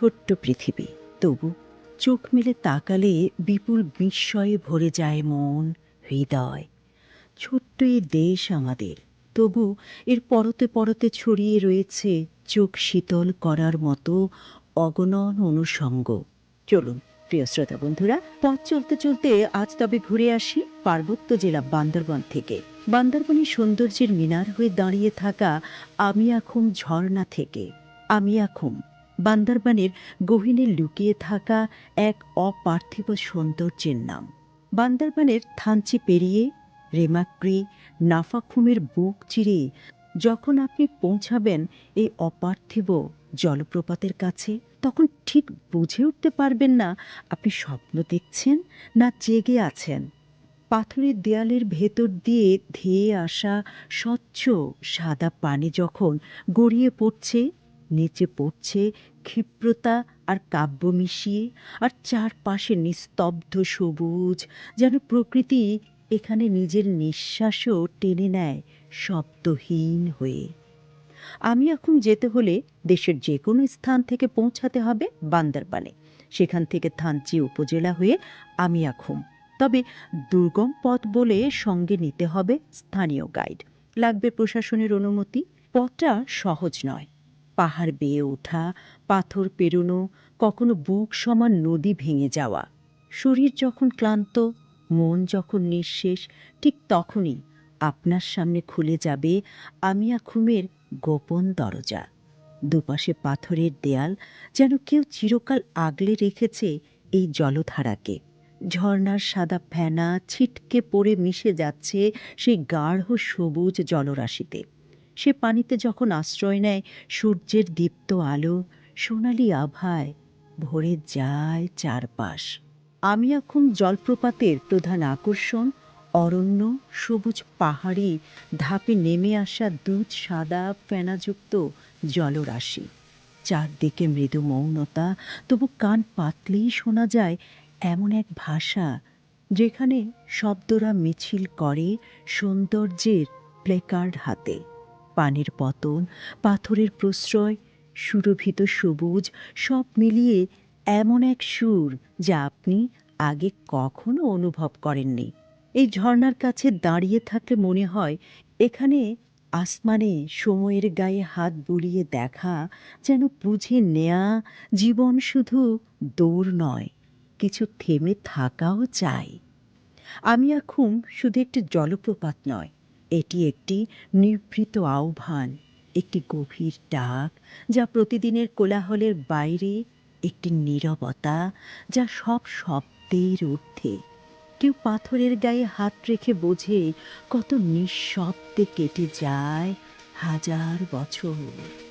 ছোট্ট পৃথিবী। তবু চোখ মেলে তাকালে বিপুল বিস্ময়ে ভরে যায় মন, হৃদয়। ছোট্ট এই দেশ আমাদের, তবু এর পরতে পরতে ছড়িয়ে রয়েছে চোখ শীতল করার মতো অগণন অনুষঙ্গ। চলুন, প্রিয় শ্রোতা বন্ধুরা, পথ চলতে চলতে আজ তবে ঘুরে আসি পার্বত্য জেলা বান্দরবন থেকে। বান্দরবানের সৌন্দর্যের মিনার হয়ে দাঁড়িয়ে থাকা আমি এখন ঝর্ণা থেকে। আমি এখন বান্দরবানের গহীনে লুকিয়ে থাকা এক অপার্থিব সৌন্দর্যের নাম। বান্দরবানের থানচি পেরিয়ে রেমাক্রি, নাফাখুমের বুক চিরে যখন আপনি পৌঁছাবেন এই অপার্থিব জলপ্রপাতের কাছে, তখন ঠিক বুঝে উঠতে পারবেন না আপনি স্বপ্ন দেখছেন না জেগে আছেন। পাথরের দেয়ালের ভেতর দিয়ে ধেয়ে আসা স্বচ্ছ সাদা পানি যখন গড়িয়ে পড়ছে নিচে পড়ছে ক্ষিপ্রতা আর কাব্য মিশিয়ে, আর চারপাশে নিস্তব্ধ সবুজ যেন প্রকৃতি এখানে নিজের নিঃশ্বাসও টেনে নেয় শব্দহীন হয়ে। আমি এখন যেতে হলে দেশের যে কোনো স্থান থেকে পৌঁছাতে হবে বান্দরবানে। সেখান থেকে থানচি উপজেলা হয়ে আমি এখন। তবে দুর্গম পথ বলে সঙ্গে নিতে হবে স্থানীয় গাইড। লাগবে প্রশাসনের অনুমতি। পথটা সহজ নয়। পাহাড় বেয়ে ওঠা, পাথর পেরোনো, কখনো বুক সমান নদী ভেঙে যাওয়া। শরীর যখন ক্লান্ত, মন যখন নিঃশেষ, ঠিক তখনই আপনার সামনে খুলে যাবে আমিয়া খুমের গোপন দরজা। দুপাশে পাথরের দেয়াল যেন কেউ চিরকাল আগলে রেখেছে এই জলধারাকে। ঝর্ণার সাদা ফেনা ছিটকে পড়ে মিশে যাচ্ছে সেই গাঢ় সবুজ জলরাশিতে। সে পানিতে যখন আশ্রয় নেয়, সূর্যের দীপ্ত আলো সোনালি আভায় ভরে যায় চারপাশ। আমি এখন জলপ্রপাতের প্রধান আকর্ষণ, অরণ্য, সবুজ পাহাড়ি ধাপে নেমে আসা দুধ সাদা ফেনাযুক্ত জলরাশি। চারদিকে মৃদু মৌনতা তবু কান পাতলেই শোনা যায় এমন এক ভাষা যেখানে শব্দরা মিছিল করে সৌন্দর্যের প্লেকার্ড হাতে। পানির পতন, পাথরের প্রশ্রয়, সুরভিত সবুজ, সব মিলিয়ে এমন এক সুর যা আপনি আগে কখনো অনুভব করেননি। এই ঝর্ণার কাছে দাঁড়িয়ে থাকলে মনে হয় এখানে আসমানে সময়ের গায়ে হাত বুলিয়ে দেখা যেন বুঝে নেয়া জীবন শুধু দৌড় নয়, কিছু থেমে থাকাও চাই। আমি এখন শুধু একটি জলপ্রপাত নয় এটি একটি নিভৃত আহ্বান, একটি গভীর ডাক যা প্রতিদিনের কোলাহলের বাইরে, একটি নীরবতা যা সব শব্দের ঊর্ধ্বে। কেউ পাথরের গায়ে হাত রেখে বোঝে কত নিঃশব্দে কেটে যায় হাজার বছর।